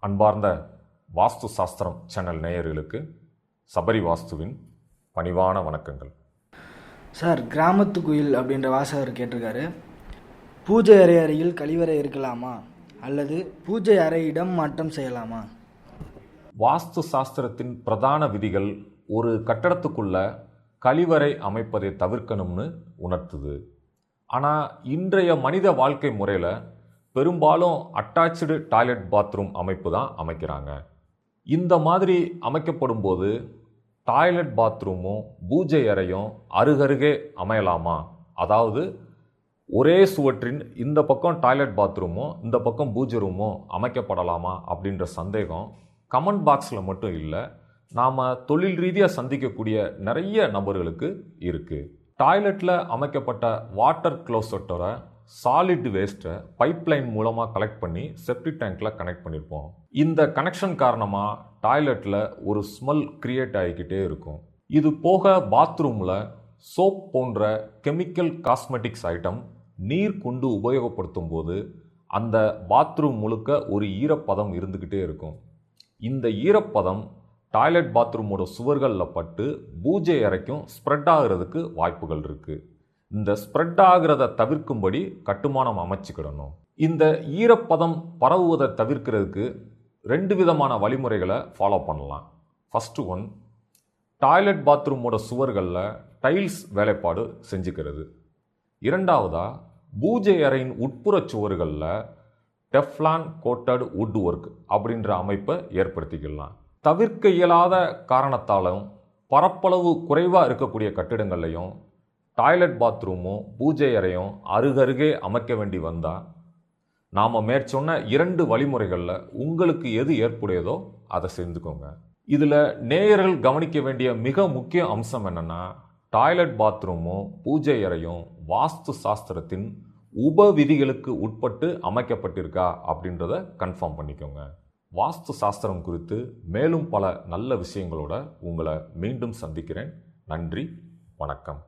அன்பார்ந்த வாஸ்து சாஸ்திரம் சேனல் நேயர்களுக்கு சபரி வாஸ்துவின் பணிவான வணக்கங்கள். சார் கிராமத்து குயில் அப்படின்ற வாசகர் கேட்டிருக்காரு. பூஜை அறை அறையில் கழிவறை இருக்கலாமா? அல்லது பூஜை அறை இடம் மாற்றம் செய்யலாமா? வாஸ்து சாஸ்திரத்தின் பிரதான விதிகள் ஒரு கட்டடத்துக்குள்ள கழிவறை அமைப்பதை தவிர்க்கணும்னு உணர்த்துது. ஆனால் இன்றைய மனித வாழ்க்கை முறையில் பெரும்பாலும் அட்டாச்சு டாய்லெட் பாத்ரூம் அமைப்பு தான் அமைக்கிறாங்க. இந்த மாதிரி அமைக்கப்படும் போது டாய்லெட் பாத்ரூமும் பூஜை அறையும் அருகருகே அமையலாமா? அதாவது ஒரே சுவற்றின் இந்த பக்கம் டாய்லெட் பாத்ரூமும் இந்த பக்கம் பூஜை ரூமும் அமைக்கப்படலாமா அப்படின்ற சந்தேகம் கமெண்ட் பாக்ஸில் மட்டும் இல்லை நாம் தொழில் ரீதியாக சந்திக்கக்கூடிய நிறைய நபர்களுக்கு இருக்குது டாய்லெட்டில் அமைக்கப்பட்ட வாட்டர் க்ளோசட்டோட சாலிட் வேஸ்ட்டை பைப்லைன் மூலமாக கலெக்ட் பண்ணி செப்டிக் டேங்க்கில் கனெக்ட் பண்ணியிருப்போம் இந்த கனெக்ஷன் காரணமாக டாய்லெட்டில் ஒரு ஸ்மெல் கிரியேட் ஆகிக்கிட்டே இருக்கும். இது போக பாத்ரூமில் சோப் போன்ற கெமிக்கல் காஸ்மெட்டிக்ஸ் ஐட்டம் நீர் கொண்டு உபயோகப்படுத்தும் போது அந்த பாத்ரூம் முழுக்க ஒரு ஈரப்பதம் இருந்துக்கிட்டே இருக்கும். இந்த ஈரப்பதம் டாய்லெட் பாத்ரூமோட சுவர்களில் பட்டு பூஜை அறைக்கும் ஸ்ப்ரெட் ஆகிறதுக்கு வாய்ப்புகள் இருக்குது இந்த ஸ்ப்ரெட் ஆகிறத தவிர்க்கும்படி கட்டுமானம் அமைச்சுக்கிடணும். இந்த ஈரப்பதம் பரவுவதை தவிர்க்கிறதுக்கு ரெண்டு விதமான வழிமுறைகளை ஃபாலோ பண்ணலாம். ஃபஸ்ட்டு ஒன் டாய்லெட் பாத்ரூமோட சுவர்களில் டைல்ஸ் வேலைப்பாடு செஞ்சுக்கிறது. இரண்டாவதாக பூஜை அறையின் உட்புற சுவர்களில் டெஃப்லான் கோட்டட் வுட் ஒர்க் அப்படின்ற அமைப்பை ஏற்படுத்திக்கலாம். தவிர்க்க இயலாத காரணத்தாலும் பரப்பளவு குறைவாக இருக்கக்கூடிய கட்டிடங்கள்லையும் டாய்லெட் பாத்ரூமும் பூஜை அறையும் அருகருகே அமைக்க வேண்டி வந்தால் நாம் மேற்சொன்ன இரண்டு வழிமுறைகளில் உங்களுக்கு எது ஏற்புடையதோ அதை செஞ்சுக்கோங்க இதில் நேயர்கள் கவனிக்க வேண்டிய மிக முக்கிய அம்சம் என்னென்னா டாய்லெட் பாத்ரூமும் பூஜை அறையும் வாஸ்து சாஸ்திரத்தின் உப விதிகளுக்கு உட்பட்டு அமைக்கப்பட்டிருக்கா அப்படின்றத கன்ஃபார்ம் பண்ணிக்கோங்க. வாஸ்து சாஸ்திரம் குறித்து மேலும் பல நல்ல விஷயங்களோட உங்களை மீண்டும் சந்திக்கிறேன். நன்றி வணக்கம்.